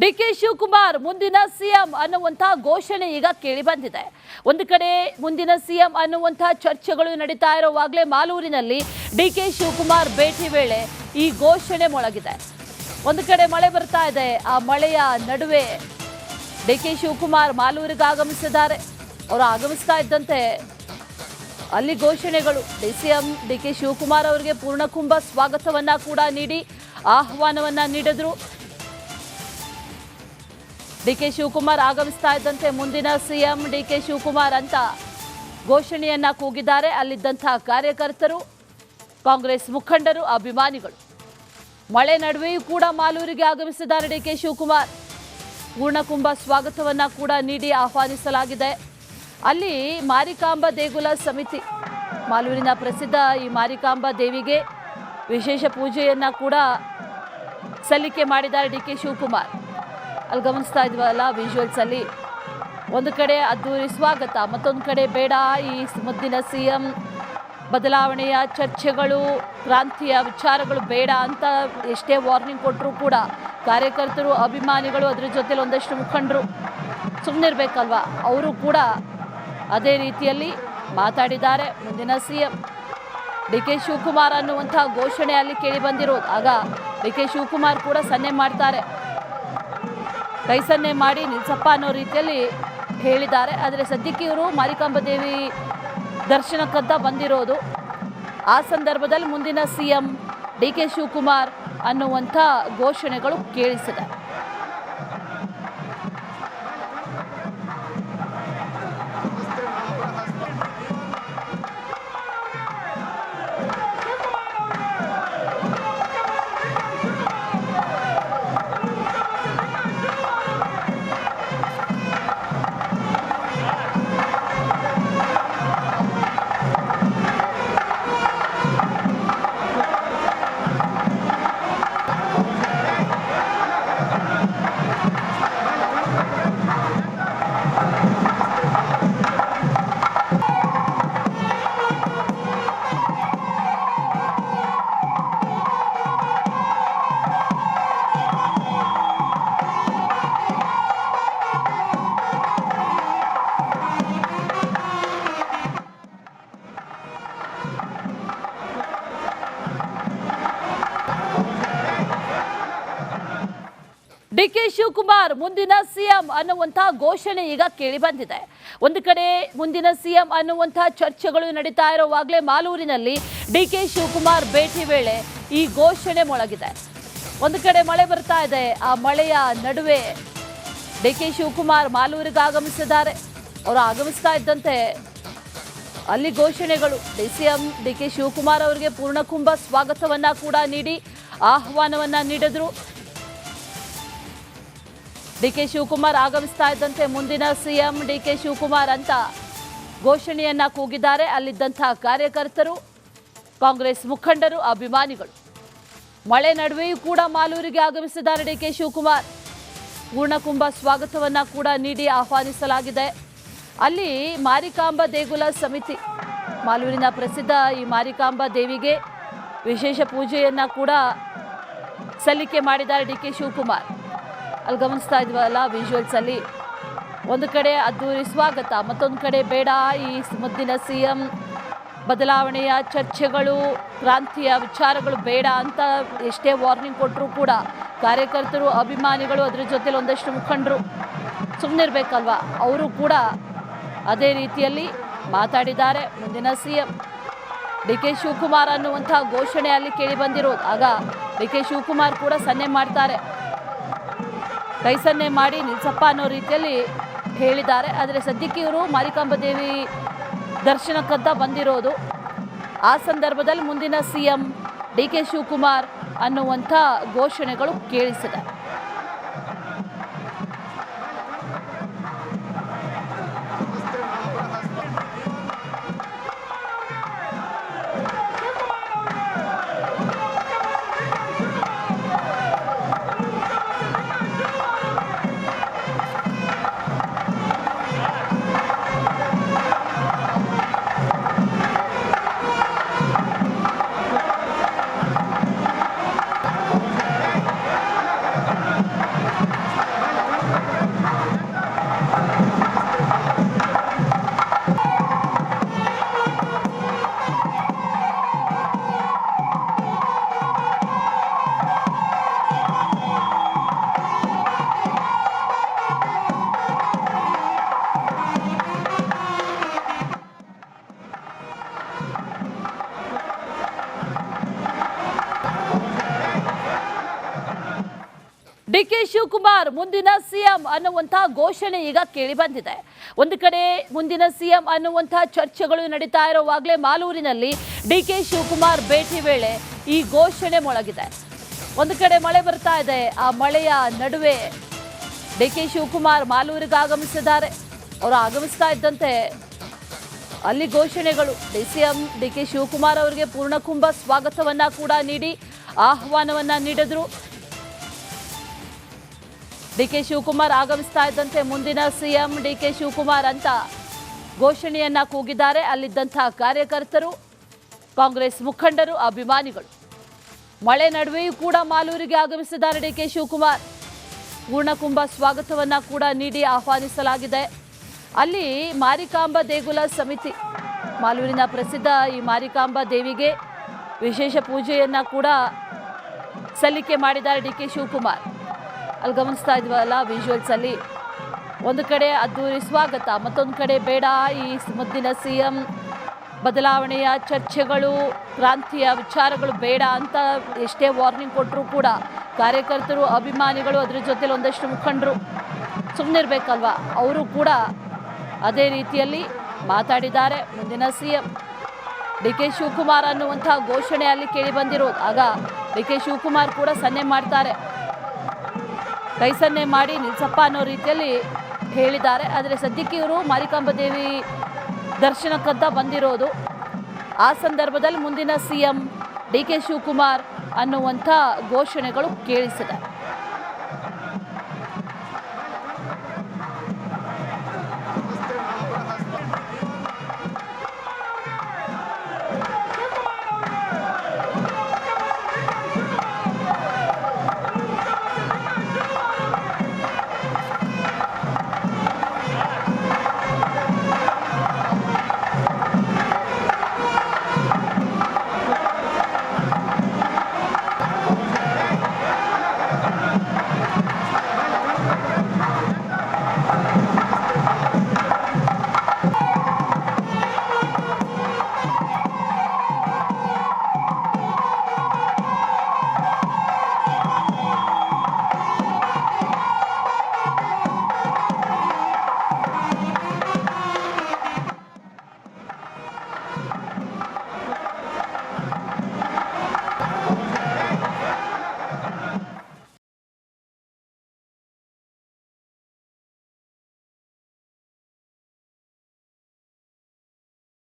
D K Shivakumar ಮುಂದಿನ CM ಅನ್ನುವಂತಹ ಘೋಷಣೆ ಈಗ ಕೇಳಿ ಬಂದಿದೆ. ಒಂದು ಕಡೆ ಮುಂದಿನ ಸಿಎಂ ಅನ್ನುವಂತಹ ಚರ್ಚೆಗಳು ನಡೀತಾ ಇರುವಾಗಲೇ ಮಾಲೂರಿನಲ್ಲಿ ಡಿ ಕೆ ಶಿವಕುಮಾರ್ ಭೇಟಿ ವೇಳೆ ಈ ಘೋಷಣೆ ಮೊಳಗಿದೆ. ಒಂದು ಕಡೆ ಮಳೆ ಬರ್ತಾ ಇದೆ. ಆ ಮಳೆಯ ನಡುವೆ ಡಿ ಕೆ ಶಿವಕುಮಾರ್ ಮಾಲೂರಿಗೆ ಆಗಮಿಸಿದ್ದಾರೆ. ಅವರು ಆಗಮಿಸ್ತಾ ಇದ್ದಂತೆ ಅಲ್ಲಿ ಘೋಷಣೆಗಳು. D C M D K Shivakumar ಅವರಿಗೆ ಪೂರ್ಣಕುಂಭ ಸ್ವಾಗತವನ್ನ ಕೂಡ ನೀಡಿ, ಆಹ್ವಾನವನ್ನ ನೀಡಿದ್ರು. ಡಿ ಕೆ ಶಿವಕುಮಾರ್ ಆಗಮಿಸ್ತಾ ಇದ್ದಂತೆ ಮುಂದಿನ ಸಿಎಂ ಡಿ ಕೆ ಶಿವಕುಮಾರ್ ಅಂತ ಘೋಷಣೆಯನ್ನ ಕೂಗಿದ್ದಾರೆ. ಅಲ್ಲಿದ್ದಂತಹ ಕಾರ್ಯಕರ್ತರು, ಕಾಂಗ್ರೆಸ್ ಮುಖಂಡರು, ಅಭಿಮಾನಿಗಳು. ಮಳೆ ನಡುವೆಯೂ ಕೂಡ ಮಾಲೂರಿಗೆ ಆಗಮಿಸಿದ್ದಾರೆ ಡಿ ಕೆ ಶಿವಕುಮಾರ್. ಪೂರ್ಣಕುಂಭ ಸ್ವಾಗತವನ್ನ ಕೂಡ ನೀಡಿ ಆಹ್ವಾನಿಸಲಾಗಿದೆ. ಅಲ್ಲಿ ಮಾರಿಕಾಂಬ ದೇಗುಲ ಸಮಿತಿ, ಮಾಲೂರಿನ ಪ್ರಸಿದ್ಧ ಈ ಮಾರಿಕಾಂಬ ದೇವಿಗೆ ವಿಶೇಷ ಪೂಜೆಯನ್ನ ಕೂಡ ಸಲ್ಲಿಕೆ ಮಾಡಿದ್ದಾರೆ ಡಿ ಕೆ ಶಿವಕುಮಾರ್. ಅಲ್ಲಿ ಗಮನಿಸ್ತಾ ಇದ್ವಲ್ಲ ವಿಜುವಲ್ಸ್ ಅಲ್ಲಿ. ಒಂದು ಕಡೆ ಅದ್ದೂರಿ ಸ್ವಾಗತ, ಮತ್ತೊಂದು ಕಡೆ ಬೇಡ ಈ ಮುದ್ದಿನ ಸಿ ಎಂ ಬದಲಾವಣೆಯ ಚರ್ಚೆಗಳು, ಕ್ರಾಂತಿಯ ವಿಚಾರಗಳು ಬೇಡ ಅಂತ ಎಷ್ಟೇ ವಾರ್ನಿಂಗ್ ಕೊಟ್ಟರು ಕೂಡ ಕಾರ್ಯಕರ್ತರು, ಅಭಿಮಾನಿಗಳು ಅದ್ರ ಜೊತೆಲಿ ಒಂದಷ್ಟು ಮುಖಂಡರು ಸುಮ್ಮನಿರ್ಬೇಕಲ್ವ ಅವರು ಕೂಡ ಅದೇ ರೀತಿಯಲ್ಲಿ ಮಾತಾಡಿದ್ದಾರೆ ಮುಂದಿನ C M D K Shivakumar ಅನ್ನುವಂತಹ ಘೋಷಣೆ ಅಲ್ಲಿ ಕೇಳಿ ಬಂದಿರೋದು. ಆಗ ಡಿ ಕೆ ಶಿವಕುಮಾರ್ ಕೂಡ ಸನ್ನೆ ಮಾಡ್ತಾರೆ. ಕೈ ಸನ್ನೆ ಮಾಡಿ ನಿಲ್ಸಪ್ಪ ಅನ್ನೋ ರೀತಿಯಲ್ಲಿ ಹೇಳಿದ್ದಾರೆ. ಆದರೆ ಸದ್ಯಕ್ಕೆ ಇವರು ಮಾರಿಕಾಂಬ ದೇವಿ ದರ್ಶನಕ್ಕಂತ ಬಂದಿರೋದು. ಆ ಸಂದರ್ಭದಲ್ಲಿ ಮುಂದಿನ C M D K Shivakumar ಅನ್ನುವಂಥ ಘೋಷಣೆಗಳು ಕೇಳಿಸಿದೆ. ಡಿ ಕೆ ಶಿವಕುಮಾರ್ ಮುಂದಿನ ಸಿಎಂ ಅನ್ನುವಂತಹ ಘೋಷಣೆ ಈಗ ಕೇಳಿ ಬಂದಿದೆ. ಒಂದು ಕಡೆ ಮುಂದಿನ ಸಿಎಂ ಅನ್ನುವಂತಹ ಚರ್ಚೆಗಳು ನಡೀತಾ ಇರುವಾಗಲೇ ಮಾಲೂರಿನಲ್ಲಿ ಡಿ ಕೆ ಶಿವಕುಮಾರ್ ಭೇಟಿ ವೇಳೆ ಈ ಘೋಷಣೆ ಮೊಳಗಿದೆ. ಒಂದು ಕಡೆ ಮಳೆ ಬರ್ತಾ ಇದೆ. ಆ ಮಳೆಯ ನಡುವೆ ಡಿ ಕೆ ಶಿವಕುಮಾರ್ ಮಾಲೂರಿಗೆ ಆಗಮಿಸಿದ್ದಾರೆ. ಅವರು ಆಗಮಿಸ್ತಾ ಇದ್ದಂತೆ ಅಲ್ಲಿ ಘೋಷಣೆಗಳು. D C M D K Shivakumar ಅವರಿಗೆ ಪೂರ್ಣಕುಂಭ ಸ್ವಾಗತವನ್ನ ಕೂಡ ನೀಡಿ, ಆಹ್ವಾನವನ್ನ ನೀಡಿದ್ರು. ಡಿ ಕೆ ಶಿವಕುಮಾರ್ ಆಗಮಿಸ್ತಾ ಇದ್ದಂತೆ ಮುಂದಿನ ಸಿಎಂ ಡಿಕೆ ಶಿವಕುಮಾರ್ ಅಂತ ಘೋಷಣೆಯನ್ನ ಕೂಗಿದ್ದಾರೆ. ಅಲ್ಲಿದ್ದಂತಹ ಕಾರ್ಯಕರ್ತರು, ಕಾಂಗ್ರೆಸ್ ಮುಖಂಡರು, ಅಭಿಮಾನಿಗಳು. ಮಳೆ ನಡುವೆಯೂ ಕೂಡ ಮಾಲೂರಿಗೆ ಆಗಮಿಸಿದ್ದಾರೆ ಡಿಕೆ ಶಿವಕುಮಾರ್. ಪೂರ್ಣಕುಂಭ ಸ್ವಾಗತವನ್ನ ಕೂಡ ನೀಡಿ ಆಹ್ವಾನಿಸಲಾಗಿದೆ. ಅಲ್ಲಿ ಮಾರಿಕಾಂಬ ದೇಗುಲ ಸಮಿತಿ, ಮಾಲೂರಿನ ಪ್ರಸಿದ್ಧ ಈ ಮಾರಿಕಾಂಬ ದೇವಿಗೆ ವಿಶೇಷ ಪೂಜೆಯನ್ನ ಕೂಡ ಸಲ್ಲಿಕೆ ಮಾಡಿದ್ದಾರೆ ಡಿ ಕೆ ಶಿವಕುಮಾರ್. ಅಲ್ಲಿ ಗಮನಿಸ್ತಾ ಇದ್ವಲ್ಲ ವಿಜುವಲ್ಸ್ ಅಲ್ಲಿ. ಒಂದು ಕಡೆ ಅದ್ದೂರಿ ಸ್ವಾಗತ, ಮತ್ತೊಂದು ಕಡೆ ಬೇಡ ಈ ಮುದ್ದಿನ ಸಿ ಎಂ ಬದಲಾವಣೆಯ ಚರ್ಚೆಗಳು, ಕ್ರಾಂತಿಯ ವಿಚಾರಗಳು ಬೇಡ ಅಂತ ಎಷ್ಟೇ ವಾರ್ನಿಂಗ್ ಕೊಟ್ಟರು ಕೂಡ ಕಾರ್ಯಕರ್ತರು, ಅಭಿಮಾನಿಗಳು ಅದ್ರ ಜೊತೆಲಿ ಒಂದಷ್ಟು ಮುಖಂಡರು ಸುಮ್ಮನಿರ್ಬೇಕಲ್ವಾ ಅವರು ಕೂಡ ಅದೇ ರೀತಿಯಲ್ಲಿ ಮಾತಾಡಿದ್ದಾರೆ ಮುಂದಿನ C M D K Shivakumar ಅನ್ನುವಂತಹ ಘೋಷಣೆ ಅಲ್ಲಿ ಕೇಳಿ ಬಂದಿರೋದು. ಆಗ ಡಿ ಕೆ ಶಿವಕುಮಾರ್ ಕೂಡ ಸನ್ನೆ ಮಾಡ್ತಾರೆ. ಕೈ ಸನ್ನೆ ಮಾಡಿ ನಿಲ್ಸಪ್ಪ ಅನ್ನೋ ರೀತಿಯಲ್ಲಿ ಹೇಳಿದ್ದಾರೆ. ಆದರೆ ಸದ್ಯಕ್ಕೆ ಇವರು ಮಾರಿಕಾಂಬ ದೇವಿ ದರ್ಶನಕ್ಕಂತ ಬಂದಿರೋದು. ಆ ಸಂದರ್ಭದಲ್ಲಿ ಮುಂದಿನ C M D K Shivakumar ಅನ್ನುವಂಥ ಘೋಷಣೆಗಳು ಕೇಳಿಸಿದೆ. ಡಿ ಕೆ ಶಿವಕುಮಾರ್ ಮುಂದಿನ ಸಿಎಂ ಅನ್ನುವಂತಹ ಘೋಷಣೆ ಈಗ ಕೇಳಿ ಬಂದಿದೆ. ಒಂದು ಕಡೆ ಮುಂದಿನ ಸಿಎಂ ಅನ್ನುವಂತಹ ಚರ್ಚೆಗಳು ನಡೀತಾ ಇರುವಾಗಲೇ ಮಾಲೂರಿನಲ್ಲಿ ಡಿ ಕೆ ಶಿವಕುಮಾರ್ ಭೇಟಿ ವೇಳೆ ಈ ಘೋಷಣೆ ಮೊಳಗಿದೆ. ಒಂದು ಕಡೆ ಮಳೆ ಬರ್ತಾ ಇದೆ. ಆ ಮಳೆಯ ನಡುವೆ ಡಿ ಕೆ ಶಿವಕುಮಾರ್ ಮಾಲೂರಿಗೆ ಆಗಮಿಸಿದ್ದಾರೆ. ಅವರು ಆಗಮಿಸ್ತಾ ಇದ್ದಂತೆ ಅಲ್ಲಿ ಘೋಷಣೆಗಳು. D C M D K Shivakumar ಅವರಿಗೆ ಪೂರ್ಣಕುಂಭ ಸ್ವಾಗತವನ್ನ ಕೂಡ ನೀಡಿ ಆಹ್ವಾನವನ್ನ ನೀಡಿದ್ರು. ಡಿ ಕೆ ಶಿವಕುಮಾರ್ ಆಗಮಿಸ್ತಾ ಇದ್ದಂತೆ ಮುಂದಿನ ಸಿಎಂ ಡಿಕೆ ಶಿವಕುಮಾರ್ ಅಂತ ಘೋಷಣೆಯನ್ನ ಕೂಗಿದ್ದಾರೆ. ಅಲ್ಲಿದ್ದಂತಹ ಕಾರ್ಯಕರ್ತರು, ಕಾಂಗ್ರೆಸ್ ಮುಖಂಡರು, ಅಭಿಮಾನಿಗಳು. ಮಳೆ ನಡುವೆಯೂ ಕೂಡ ಮಾಲೂರಿಗೆ ಆಗಮಿಸಿದ್ದಾರೆ ಡಿಕೆ ಶಿವಕುಮಾರ್. ಪೂರ್ಣಕುಂಭ ಸ್ವಾಗತವನ್ನ ಕೂಡ ನೀಡಿ ಆಹ್ವಾನಿಸಲಾಗಿದೆ. ಅಲ್ಲಿ ಮಾರಿಕಾಂಬ ದೇಗುಲ ಸಮಿತಿ, ಮಾಲೂರಿನ ಪ್ರಸಿದ್ಧ ಈ ಮಾರಿಕಾಂಬ ದೇವಿಗೆ ವಿಶೇಷ ಪೂಜೆಯನ್ನ ಕೂಡ ಸಲ್ಲಿಕೆ ಮಾಡಿದ್ದಾರೆ ಡಿ ಕೆ ಶಿವಕುಮಾರ್. ಅಲ್ಲಿ ಗಮನಿಸ್ತಾ ಇದ್ವಲ್ಲ ವಿಜುವಲ್ಸ್ ಅಲ್ಲಿ? ಒಂದು ಕಡೆ ಅದ್ದೂರಿ ಸ್ವಾಗತ, ಮತ್ತೊಂದು ಕಡೆ ಬೇಡ ಈ ಮುದ್ದಿನ ಸಿ ಎಂ ಬದಲಾವಣೆಯ ಚರ್ಚೆಗಳು, ಕ್ರಾಂತಿಯ ವಿಚಾರಗಳು ಬೇಡ ಅಂತ ಎಷ್ಟೇ ವಾರ್ನಿಂಗ್ ಕೊಟ್ಟರೂ ಕೂಡ ಕಾರ್ಯಕರ್ತರು, ಅಭಿಮಾನಿಗಳು ಅದ್ರ ಜೊತೆಲಿ ಒಂದಷ್ಟು ಮುಖಂಡರು ಸುಮ್ಮನಿರ್ಬೇಕಲ್ವಾ ಅವರು ಕೂಡ ಅದೇ ರೀತಿಯಲ್ಲಿ ಮಾತಾಡಿದ್ದಾರೆ ಮುಂದಿನ C M D K Shivakumar ಅನ್ನುವಂಥ ಘೋಷಣೆ ಅಲ್ಲಿ ಕೇಳಿ ಬಂದಿರೋದು. ಆಗ ಡಿ ಕೆ ಶಿವಕುಮಾರ್ ಕೂಡ ಸನ್ನೆ ಮಾಡ್ತಾರೆ. ಕೈ ಸನ್ನೆ ಮಾಡಿ ನಿಲ್ಸಪ್ಪ ಅನ್ನೋ ರೀತಿಯಲ್ಲಿ ಹೇಳಿದ್ದಾರೆ. ಆದರೆ ಸದ್ಯಕ್ಕೆ ಇವರು ಮಾರಿಕಾಂಬ ದೇವಿ ದರ್ಶನಕ್ಕಂತ ಬಂದಿರೋದು. ಆ ಸಂದರ್ಭದಲ್ಲಿ ಮುಂದಿನ C M D K Shivakumar ಅನ್ನುವಂಥ ಘೋಷಣೆಗಳು ಕೇಳಿಸಿದೆ.